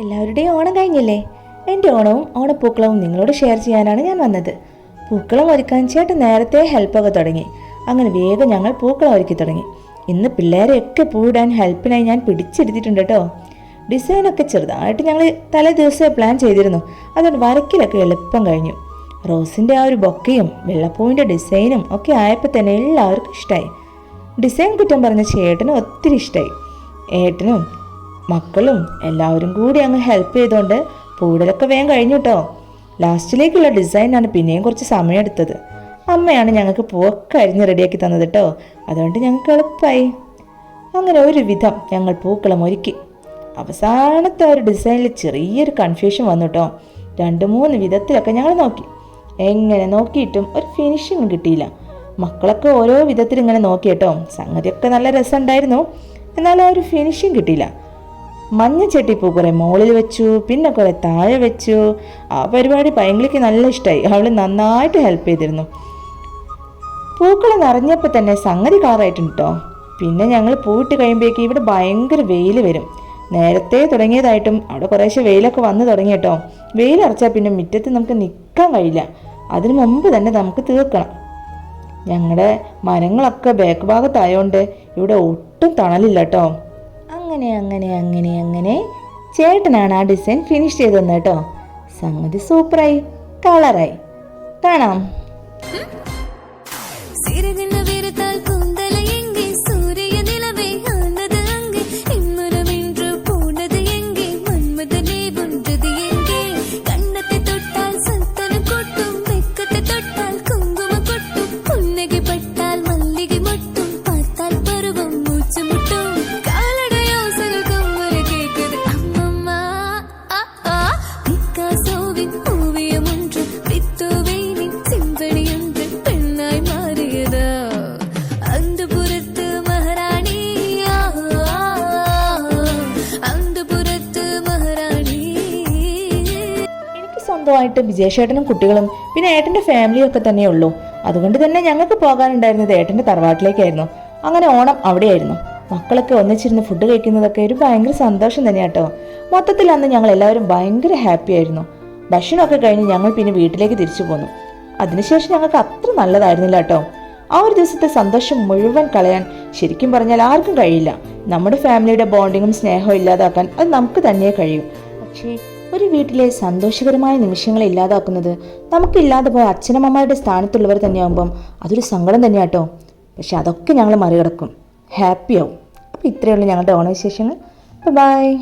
എല്ലാവരുടെയും ഓണം കഴിഞ്ഞില്ലേ? എന്റെ ഓണവും ഓണപ്പൂക്കളവും നിങ്ങളോട് ഷെയർ ചെയ്യാനാണ് ഞാൻ വന്നത്. പൂക്കളം ഒരുക്കാൻ ചേട്ടൻ നേരത്തെ ഹെൽപ്പൊക്കെ തുടങ്ങി. അങ്ങനെ വേഗം ഞങ്ങൾ പൂക്കളം ഒരുക്കി തുടങ്ങി. ഇന്ന് പിള്ളേരെയൊക്കെ പൂവിടാൻ ഹെൽപ്പിനായി ഞാൻ പിടിച്ചെടുത്തിട്ടുണ്ട് കേട്ടോ. ഡിസൈനൊക്കെ ചെറുതായിട്ട് ഞങ്ങൾ തലേ ദിവസമേ പ്ലാൻ ചെയ്തിരുന്നു. അതുകൊണ്ട് വരയ്ക്കലൊക്കെ എളുപ്പം കഴിഞ്ഞു. റോസിന്റെ ആ ഒരു ബൊക്കയും വെള്ളപ്പൂവിന്റെ ഡിസൈനും ഒക്കെ ആയപ്പോൾ തന്നെ എല്ലാവർക്കും ഇഷ്ടമായി ഡിസൈൻ കുറ്റം പറഞ്ഞ ചേട്ടനും ഒത്തിരി ഇഷ്ടമായി ഏട്ടനും മക്കളും എല്ലാവരും കൂടി അങ്ങ് ഹെൽപ്പ് ചെയ്തുകൊണ്ട് പൂടലൊക്കെ വേഗം കഴിഞ്ഞു കേട്ടോ ലാസ്റ്റിലേക്കുള്ള ഡിസൈനാണ് പിന്നെയും കുറച്ച് സമയം എടുത്തത്. അമ്മയാണ് ഞങ്ങൾക്ക് പൂവൊക്കെ അരിഞ്ഞ് റെഡിയാക്കി തന്നത് കേട്ടോ അതുകൊണ്ട് ഞങ്ങൾക്ക് എളുപ്പമായി അങ്ങനെ ഒരു വിധം ഞങ്ങൾ പൂക്കളം ഒരുക്കി. അവസാനത്തെ ഒരു ഡിസൈനിൽ ചെറിയൊരു കൺഫ്യൂഷൻ വന്നു കേട്ടോ രണ്ട് മൂന്ന് വിധത്തിലൊക്കെ ഞങ്ങൾ നോക്കി. എങ്ങനെ നോക്കിയിട്ടും ഒരു ഫിനിഷിങ് കിട്ടിയില്ല. മക്കളൊക്കെ ഓരോ വിധത്തിൽ ഇങ്ങനെ നോക്കി കേട്ടോ സംഗതിയൊക്കെ നല്ല രസമുണ്ടായിരുന്നു. എന്നാൽ ആ ഒരു ഫിനിഷിങ് കിട്ടിയില്ല. മഞ്ഞ പൂ കുറെ മുകളിൽ വെച്ചു പിന്നെ കുറെ താഴെ വെച്ചു. ആ പരിപാടി പൈങ്കിളിക്ക് നല്ല ഇഷ്ടമായി അവൾ നന്നായിട്ട് ഹെൽപ്പ് ചെയ്തിരുന്നു. പൂക്കൾ നിറഞ്ഞപ്പോൾ തന്നെ സംഗതി കളറായിട്ടുണ്ട് കേട്ടോ പിന്നെ ഞങ്ങൾ പൂവിട്ട് കഴിയുമ്പോഴേക്ക് ഇവിടെ ഭയങ്കര വെയിൽ വരും. നേരത്തെ തുടങ്ങിയതായിട്ടും അവിടെ കുറേശ്ശെ വെയിലൊക്കെ വന്നു തുടങ്ങി കേട്ടോ വെയിലറച്ചാൽ പിന്നെ മുറ്റത്ത് നമുക്ക് നിൽക്കാൻ കഴിയില്ല. അതിനു മുമ്പ് തന്നെ നമുക്ക് തീർക്കണം. ഞങ്ങളുടെ മരങ്ങളൊക്കെ ബാക്ക് ഭാഗത്തായോണ്ട് ഇവിടെ ഒട്ടും തണലില്ല കേട്ടോ അങ്ങനെ അങ്ങനെ അങ്ങനെ അങ്ങനെ. ചേട്ടനാണ് ആ ഡിസൈൻ ഫിനിഷ് ചെയ്ത് തന്നെ കേട്ടോ. സംഗതി സൂപ്പറായി കളറായി കാണാം. സ്വന്തമായിട്ട് വിജയശേട്ടനും കുട്ടികളും പിന്നെ ഏട്ടന്റെ ഫാമിലിയും ഒക്കെ തന്നെ ഉള്ളൂ. അതുകൊണ്ട് തന്നെ ഞങ്ങൾക്ക് പോകാനുണ്ടായിരുന്നത് ഏട്ടന്റെ തറവാട്ടിലേക്കായിരുന്നു. അങ്ങനെ ഓണം അവിടെയായിരുന്നു. മക്കളൊക്കെ ഒന്നിച്ചിരുന്ന് ഫുഡ് കഴിക്കുന്നതൊക്കെ ഒരു ഭയങ്കര സന്തോഷം തന്നെയാട്ടോ മൊത്തത്തിൽ അന്ന് ഞങ്ങൾ എല്ലാവരും ഭയങ്കര ഹാപ്പി ആയിരുന്നു. ഭക്ഷണമൊക്കെ കഴിഞ്ഞ് ഞങ്ങൾ പിന്നെ വീട്ടിലേക്ക് തിരിച്ചു പോന്നു. അതിനുശേഷം ഞങ്ങൾക്ക് അത്ര നല്ലതായിരുന്നില്ല കേട്ടോ ആ ഒരു ദിവസത്തെ സന്തോഷം മുഴുവൻ കളയാൻ ശരിക്കും പറഞ്ഞാൽ ആർക്കും കഴിയില്ല. നമ്മുടെ ഫാമിലിയുടെ ബോണ്ടിങ്ങും സ്നേഹവും ഇല്ലാതാക്കാൻ അത് നമുക്ക് തന്നെ കഴിയും. പക്ഷേ ഒരു വീട്ടിലെ സന്തോഷകരമായ നിമിഷങ്ങളെ ഇല്ലാതാക്കുന്നത് നമുക്കില്ലാതെ പോയ അച്ഛനമ്മമാരുടെ സ്ഥാനത്തുള്ളവർ തന്നെയാകുമ്പം അതൊരു സങ്കടം തന്നെയാട്ടോ. പക്ഷെ അതൊക്കെ ഞങ്ങൾ മറികടക്കും. ഹാപ്പിയാവും അപ്പോൾ ഇത്രയുള്ള ഞങ്ങളുടെ ഓണവിശേഷങ്ങൾ. ബൈ